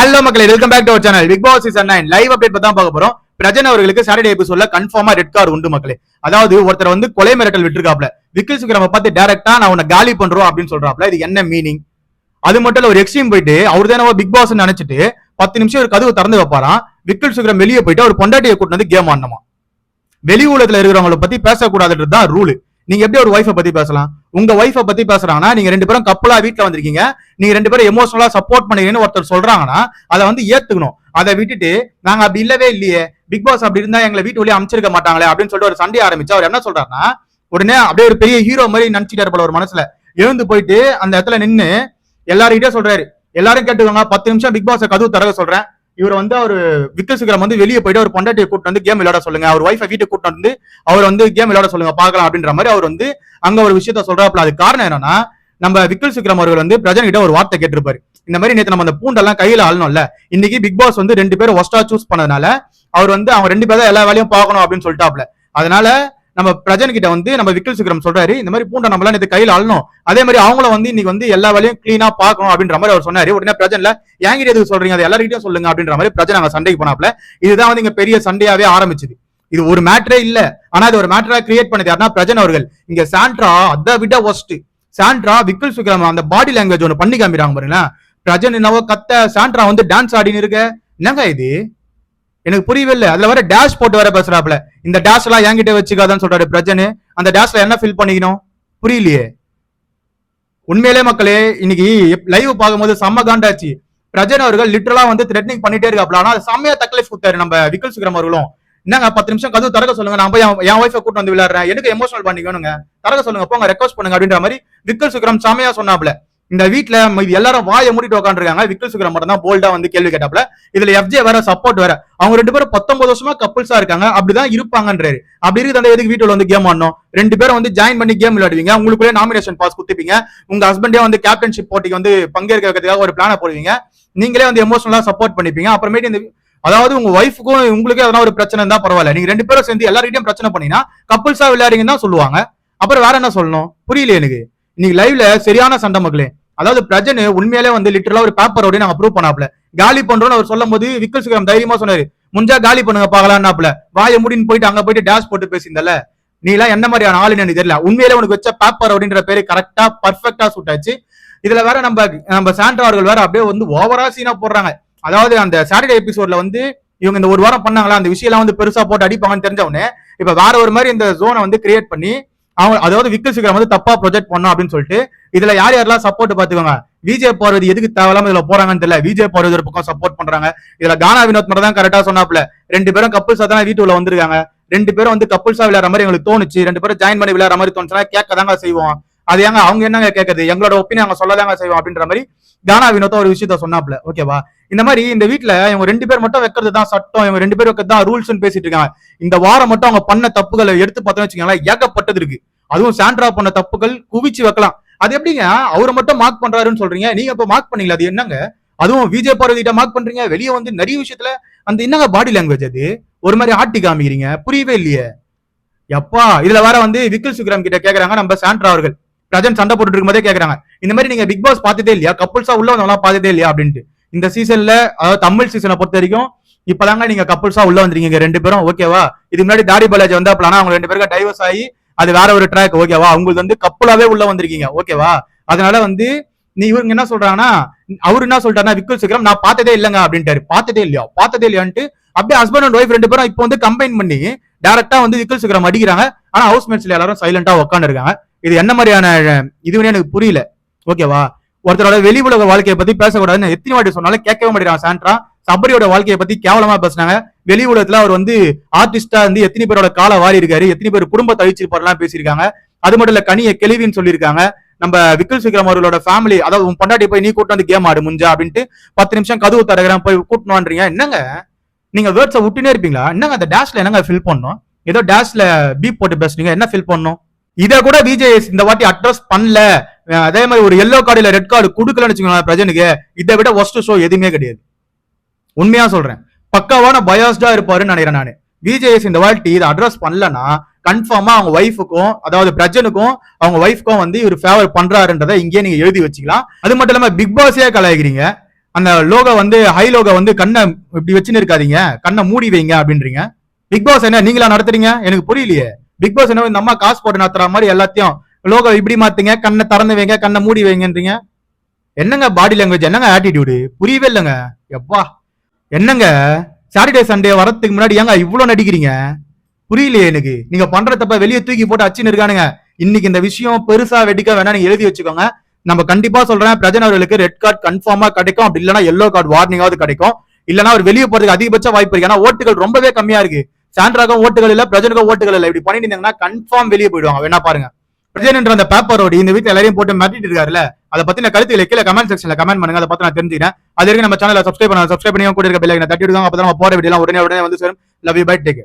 Hello மக்களே welcome back to our channel Bigg Boss season nine live update தான் பார்க்க போறோம். பிரஜன் அவர்களுக்கு சாட்டர்டே எபிசோட்ல கன்ஃபார்மா ரெட் கார்டு உண்டு மக்களே. அதாவது ஒருத்தர் வந்து கொலை மிரட்டல் விட்டுருக்காப்ல. விக்கில் சுக்கிரம பார்த்து டேரக்டா நான் உன்னை காலி பண்றோம் அப்படின்னு சொல்றாப்ல. இது என்ன மீனிங் அது மட்டும் இல்ல ஒரு எக்ஸ்ட்ரீம் போயிட்டு அவர் தானே பிக் பாஸ் நினைச்சிட்டு பத்து நிமிஷம் ஒரு கதவு திறந்து வைப்பாராம். விக்கில் சுக்கிரம் வெளியே போயிட்டு அவர் பொண்டாட்டியை கூட்டினது வந்து கேம் ஆடணுமா வெளி உலகத்துல இருக்கிறவங்கள பத்தி பேசக்கூடாதுன்றது தான் ரூல் நீங்க எப்படி ஒரு ஒய்ஃபை பத்தி பேசலாம்? உங்க ஒய்ஃபை பத்தி பேசுறாங்கன்னா நீங்க ரெண்டு பேரும் கப்பலா வீட்டுல வந்திருக்கீங்க. நீங்க ரெண்டு பேரும் எமோஷனலா சப்போர்ட் பண்ணுறீங்கன்னு ஒருத்தர் சொல்றாங்கன்னா அதை வந்து ஏத்துக்கணும். அதை விட்டுட்டு நாங்க அப்படி இல்லவே இல்லையே. பிக் பாஸ் அப்படி இருந்தா எங்களை வீட்டு வழியே அமைச்சிருக்க மாட்டாங்களே அப்படின்னு சொல்லிட்டு ஒரு சண்டை ஆரம்பிச்சு அவர் என்ன சொல்றாருன்னா உடனே அப்படியே ஒரு பெரிய ஹீரோ மாதிரி நினைச்சிட்டாரு போல ஒரு மனசுல. எழுந்து போயிட்டு அந்த இடத்துல நின்று எல்லாருக்கிட்டே சொல்றாரு. எல்லாரும் கேட்டுக்கோங்க பத்து நிமிஷம் பிக் பாஸ் கதவு தரக சொல்றேன். இவர் வந்து அவர் விக்கல் சுக்கரம் வந்து வெளியே போயிட்டு அவர் பொண்டாட்டியை கூட்டு வந்து கேம் விளையாட சொல்லுங்க. அவர் ஒய்ஃபை வீட்டுக்கு கூட்டு வந்து அவர் வந்து கேம் விளையாட சொல்லுங்க பார்க்கலாம் அப்படின்ற மாதிரி அவர் வந்து அங்க ஒரு விஷயத்த சொல்றாப்புல. அது காரணம் என்னன்னா நம்ம விக்கல் சுக்ரம் அவர்கள் வந்து பிரஜன் கிட்ட ஒரு வார்த்தை கேட்டிருப்பாரு. இந்த மாதிரி நேற்று நம்ம அந்த பூண்டெல்லாம் கையில ஆளணும்ல இன்னைக்கு பிக் பாஸ் வந்து ரெண்டு பேரும் ஒஸ்டா சூஸ் பண்ணதுனால அவர் வந்து அவங்க ரெண்டு பேரும் எல்லா வேலையும் பார்க்கணும் அப்படின்னு சொல்லிட்டாப்ல அதனால நம்ம பிரஜன் கிட்ட வந்து நம்ம விக்கல் சுக்ரம் சொல்றாரு இந்த மாதிரி பூண்டை நம்மளாம் நேற்று கையில் ஆளணும் அதே மாதிரி அவங்கள வந்து இன்னைக்கு வந்து எல்லா வேலையும் கிளீனா பார்க்கணும் அப்படின்ற மாதிரி அவர் சொன்னாரு. உடனே பிரஜன்ல என்கிட்ட எதுக்கு சொல்றீங்க? அது எல்லாருக்கிட்டையும் சொல்லுங்க அப்படின்ற மாதிரி பிரஜன் அங்க சண்டைக்கு போனாப்ல இதுதான் வந்து இங்க பெரிய சண்டையாவே ஆரம்பிச்சது. இது ஒரு மேட்டரே இல்ல. ஆனா இது ஒரு மேட்டரா கிரியேட் பண்ணது யாருன்னா பிரஜன் அவர்கள். இங்க சாண்ட்ரா அதை விட ஒஸ்ட் சாண்ட்ரா விக்கல் சுக்ரம் அந்த பாடி லாங்குவேஜ் ஒன்று பண்ணி காமிறாங்க பாருங்களேன். பிரஜன் என்னவோ கத்த சாண்ட்ரா வந்து டான்ஸ் ஆடின்னு இருக்க. என்னங்க இது? எனக்கு புரியவே இல்லை அதுல வர டேஷ் போட்டு வர பேசுறாப்ல இந்த டேஷ் எல்லாம் என்கிட்ட வச்சுக்காதான்னு சொல்றாரு பிரஜனு. அந்த டேஷ்ல என்ன ஃபில் பண்ணிக்கணும்? புரியலையே. உண்மையிலே மக்களே இன்னைக்கு லைவ் பார்க்கும்போது செம்ம காண்டாச்சு. பிரஜன் அவர்கள் லிட்டரலா வந்து த்ரெட்னிங் பண்ணிட்டே இருக்காப்ல ஆனா அது செம்மையா தக்லைஃப் கொடுத்தாரு நம்ம விக்கல் சுக்ரம் அவர்களும். என்னங்க பத்து நிமிஷம் கதவு திறக்க சொல்லுங்க. நான் போய் என்- என் ஒய்ஃபை கூட்டு வந்து விளையாடுறேன். எனக்கு எமோஷனல் பண்ணிக்கணுங்க? திறக்க சொல்லுங்க. போங்க ரெக்வஸ்ட் பண்ணுங்க அப்படின்ற மாதிரி விக்கல் சுக்ரம் செம்மையா சொன்னாப்ல இந்த வீட்டுல இது எல்லாரும் வாயை மூடிட்டு உட்காந்துருக்காங்க விக்கல் சுக்ரம் மட்டும் தான் போல்டா வந்து கேள்வி கேட்டாப்ல இதுல எஃப்ஜே வேற சப்போர்ட் வேற. அவங்க ரெண்டு பேரும் பத்தொன்பது வருஷமா கப்புள்ஸா இருக்காங்க. அப்படிதான் இருப்பாங்கன்றாரு. அப்படி இருக்குது எதுக்கு வீட்டுல வந்து கேம் ஆடணும்? ரெண்டு பேரும் வந்து ஜாயின் பண்ணி கேம் விளையாடுவீங்க. உங்களுக்குள்ளே நாமினேஷன் பாஸ் குத்திப்பீங்க. உங்க ஹஸ்பண்டே வந்து கேப்டன்ஷிப் போட்டிக்கு வந்து பங்கேற்க வைக்கிறதுக்காக ஒரு பிளான போடுவீங்க. நீங்களே வந்து எமோஷனலா சப்போர்ட் பண்ணிப்பீங்க. அப்புறமேட்டு இந்த அதாவது உங்க ஒய்ஃபுக்கும் உங்களுக்கே எதனா ஒரு பிரச்சனை தான் பரவாயில்ல. நீங்க ரெண்டு பேரும் சேர்ந்து எல்லார்கிட்டையும் பிரச்சனை பண்ணீங்கன்னா கப்புள்ஸா விளையாடுங்கன்னு தான் சொல்லுவாங்க. அப்புறம் வேற என்ன சொல்லணும்? புரியல எனக்கு. இன்னைக்கு லைவ்ல சரியான சண்டை மக்களே. அதாவது பிரஜன் உண்மையிலே வந்து லிட்டரலா ஒரு பேப்பர் பேப்பரோட நாங்க ப்ரூவ் பண்ணாப்ல காலி பண்றோம்னு அவர் சொல்லும் போது விக்கல் சுகரம் தைரியமா சொன்னாரு. முஞ்சா காலி பண்ணுங்க பாக்கலாம்னாப்ல வாய முடின்னு போயிட்டு அங்க போயிட்டு டேஷ் போட்டு பேசியிருந்தல நீ எல்லாம் என்ன மாதிரியான ஆளுன்னு எனக்கு தெரியல. உண்மையிலே உனக்கு வச்ச பேப்பர் அப்படின்ற பேரு கரெக்டா பர்ஃபெக்டா சூட் ஆச்சு. இதுல வேற நம்ம நம்ம சாண்டா அவர்கள் வேற அப்படியே வந்து ஓவரா சீனா போடுறாங்க. அதாவது அந்த சாட்டர்டே எபிசோட்ல வந்து இவங்க இந்த ஒரு வாரம் பண்ணாங்களா அந்த விஷயம் எல்லாம் வந்து பெருசா போட்டு அடிப்பாங்கன்னு தெரிஞ்சவனே இப்ப வேற ஒரு மாதிரி இந்த ஜோனை வந்து கிரியேட் பண்ணி அவங்க அதாவது விக்கல் சிகரம் வந்து தப்பா ப்ரொஜெக்ட் பண்ணோம் அப்படின்னு சொல்லிட்டு இதுல யார் யாரெல்லாம் சப்போர்ட் பாத்துக்கோங்க விஜய் பார்வதி எதுக்கு தேவையில்லாம இதுல போறாங்கன்னு தெரியல. விஜய் பார்வதி ஒரு பக்கம் சப்போர்ட் பண்றாங்க. இதுல கானா வினோத் மட்டும் தான் கரெக்டா சொன்னாப்ல ரெண்டு பேரும் கப்புள்ஸா தான் வீட்டுக்குள்ள வந்திருக்காங்க. ரெண்டு பேரும் வந்து கப்புள்ஸா விளையாடுற மாதிரி எங்களுக்கு தோணுச்சு. ரெண்டு பேரும் ஜாயின் பண்ணி விளையாடுற மாதிரி தோணுச்சுன்னா கேட்க தாங்க செய்வோம். அது ஏங்க அவங்க என்னங்க கேட்கறது எங்களோட ஒப்பீனியன் அவங்க சொல்லதாங்க செய்வோம் அப்படின்ற மாதிரி கானா வினோத் ஒரு விஷயத்த சொன்னாப்ல ஓகேவா இந்த மாதிரி இந்த வீட்டுல இவங்க ரெண்டு பேர் மட்டும் வைக்கிறது தான் சட்டம் இவங்க ரெண்டு பேர் வைக்கிறது தான் ரூல்ஸ்னு பேசிட்டு இருக்காங்க. இந்த வாரம் மட்டும் அவங்க பண்ண தப்புகளை எடுத்து பார்த்தோம்னு வச்சுக்கோங்களேன் ஏகப்பட்டது இருக்கு. அதுவும் சாண்ட்ரா பண்ண தப்புகள் குவிச்சு வைக்கலாம். அது எப்படிங்க? அவரை மட்டும் மார்க் பண்றாருன்னு சொல்றீங்க. நீங்க இப்ப மார்க் பண்ணீங்களா? அது என்னங்க? அதுவும் விஜய் பார்வதிட்ட மார்க் பண்றீங்க. வெளியே வந்து நிறைய விஷயத்துல அந்த என்னங்க பாடி லாங்குவேஜ் அது? ஒரு மாதிரி ஆட்டி காமிக்கிறீங்க. புரியவே இல்லையே. எப்பா இதுல வேற வந்து விக்கில் சுக்ரம் கிட்ட கேக்குறாங்க. நம்ம சாண்ட்ரா அவர்கள். பிரஜன் சண்டை போட்டுட்டு இருக்கும்போதே கேக்குறாங்க. இந்த மாதிரி நீங்க பிக் பாஸ் பார்த்ததே இல்லையா? கப்புள்ஸா உள்ள வந்தவங்களாம் பார்த்ததே இல்லையா? அப்படின்ட்டு. இந்த சீசன்ல அதாவது தமிழ் சீசனை பொறுத்த வரைக்கும் இப்பதாங்க நீங்க கப்புள்ஸா உள்ள வந்திருக்கீங்க ரெண்டு பேரும். ஓகேவா இதுக்கு முன்னாடி தாடி பாலாஜி வந்தாப்லானா அவங்க ரெண்டு பேருக்கு டைவர்ஸ் ஆகி அது வேற ஒரு ட்ராக் ஓகேவா உங்களுக்கு வந்து கப்புளாவே உள்ள வந்திருக்கீங்க. ஓகேவா அதனால வந்து நீ இவங்க என்ன சொல்றாங்கன்னா அவரு என்ன சொல்றாருன்னா விக்குல் சிக்கரம் நான் பார்த்ததே இல்லைங்க அப்படின்ட்டாரு. பார்த்ததே இல்லையா? பார்த்ததே இல்லையான்ட்டு. அப்படியே ஹஸ்பண்ட் அண்ட் ஒய்ஃப் ரெண்டு பேரும் இப்போ வந்து கம்பைன் பண்ணி டேரக்டா வந்து விக்குல் சிக்கரம் அடிக்கிறாங்க. ஆனா ஹவுஸ் மேட்ஸ்ல எல்லாரும் சைலண்டா உட்காந்துருக்காங்க இது என்ன மாதிரியான இதுன்னு எனக்கு புரியல. ஓகேவா ஒருத்தரோட வெளி உலக வாழ்க்கையை பத்தி பேசக்கூடாதுன்னு எத்தனை வாட்டி சொன்னாலும் கேட்கவே மாட்டேறான் சாண்ட்ரா. சபரியோட வாழ்க்கையை பத்தி கேவலமா பேசுனாங்க. வெளி உலகத்துல அவர் வந்து ஆர்டிஸ்டா வந்து எத்தனை பேரோட காலை வாரி இருக்காரு எத்தனை பேர் குடும்பத்தை அழிச்சிருப்பாருலாம் பேசியிருக்காங்க. அது மட்டும் இல்ல கனிய கெளிவின்னு சொல்லியிருக்காங்க. நம்ம விக்கல் சிக்ரம் அவர்களோட ஃபேமிலி அதாவது உன் பொண்டாட்டி போய் நீ கூட்டு வந்து கேம் ஆடு முஞ்சா அப்படின்ட்டு பத்து நிமிஷம் கதவு தரகிறேன் போய் கூட்டணும்ன்றீங்க என்னங்க? நீங்க வேர்ட்ஸை விட்டுனே இருப்பீங்களா? என்னங்க அந்த டேஷ்ல என்னங்க ஃபில் பண்ணும் ஏதோ டேஷ்ல பீப் போட்டு பேசுனீங்க. என்ன ஃபில் பண்ணணும்? இதை கூட விஜய் இந்த வாட்டி அட்ரஸ் பண்ணல. அதே மாதிரி ஒரு எல்லோ கார்டு இல்ல ரெட் கார்டு கொடுக்கலன்னு வச்சுக்கோங்களேன் பிரஜனுக்கு இதை விட ஒஸ்ட் ஷோ எதுவுமே கிடையாது. உண்மையா சொல்றேன். பக்காவான பயாஸ்டா இருப்பாருன்னு நினைக்கிறேன் நான். விஜேஎஸ் இந்த வாட்டி இதை அட்ரஸ் பண்ணலன்னா கன்ஃபார்மா அவங்க ஒய்ஃபுக்கும் அதாவது பிரஜனுக்கும் அவங்க ஒய்ஃப்க்கும் வந்து இவர் ஃபேவர் பண்றாருன்றதை இங்கேயே நீங்க எழுதி வச்சுக்கலாம். அது மட்டும் இல்லாம பிக் பாஸே கலாய்க்கிறீங்க. அந்த லோகோ வந்து ஹை லோகோ வந்து கண்ணை இப்படி வச்சுன்னு இருக்காதீங்க. கண்ணை மூடி வைங்க அப்படின்றீங்க. பிக் பாஸ் என்ன நீங்களா நடத்துறீங்க? எனக்கு புரியலையே. பிக் பாஸ் என்ன இந்த அம்மா காசு போட்டு நடத்துற மாதிரி எல்லாத்தையும் லோகோ இப்படி மாத்துங்க கண்ணை திறந்து வைங்க கண்ணை மூடி வைங்கன்றீங்க. என்னங்க பாடி லாங்குவேஜ் என்னங்க ஆட்டிடியூடு புரியவே இல்லைங்க. எப்பா? என்னங்க? சாட்டர்டே சண்டே வரதுக்கு முன்னாடி ஏங்க இவ்வளோ நடிக்கிறீங்க? புரியலையே எனக்கு. நீங்க பண்ற தப்ப வெளியே தூக்கி போட்டு அச்சுன்னு இருக்கானுங்க. இன்னைக்கு இந்த விஷயம் பெருசா வெடிக்க வேணா நீங்க எழுதி வச்சுக்கோங்க. நம்ம கண்டிப்பா சொல்றேன் பிரஜன் அவர்களுக்கு ரெட் கார்டு கன்ஃபார்மா கிடைக்கும். அப்படி இல்லைன்னா எல்லோ கார்டு வார்னிங்காவது கிடைக்கும். இல்லைன்னா அவர் வெளியே போறதுக்கு அதிகபட்ச வாய்ப்பு இருக்கு. ஏன்னா ஓட்டுகள் ரொம்பவே கம்மியா இருக்கு. சாண்ட்ராக்கும் ஓட்டுகள் இல்ல பிரஜனுக்கும் ஓட்டுகள் இல்ல. இப்படி பண்ணிட்டு இருந்தாங்கன்னா கன்ஃபார்ம் வெளியே போயிடுவாங்க. வேணா பாருங்க. பிரஜன் என்ற அந்த பேப்பரோட இந்த வீட்டுல எல்லாரையும் போட்டு மிரட்டிட்டு இருக்காருல்ல அதை பத்தின கருத்துக்களை கீழே கமெண்ட் செக்ஷன்ல கமெண்ட் பண்ணுங்க. அதை பத்தி நான் தெரிஞ்சுக்கிறேன். அது வரைக்கும் நம்ம சேனலை சப்ஸ்கிரைப் பண்ண சப்ஸ்கிரைப் பண்ணி கூட இருக்க பிள்ளைங்க தட்டி விடுவாங்க அப்பதான் நம்ம போற வீடியோ உடனே உடனே வந்து சேரும். Love you bye take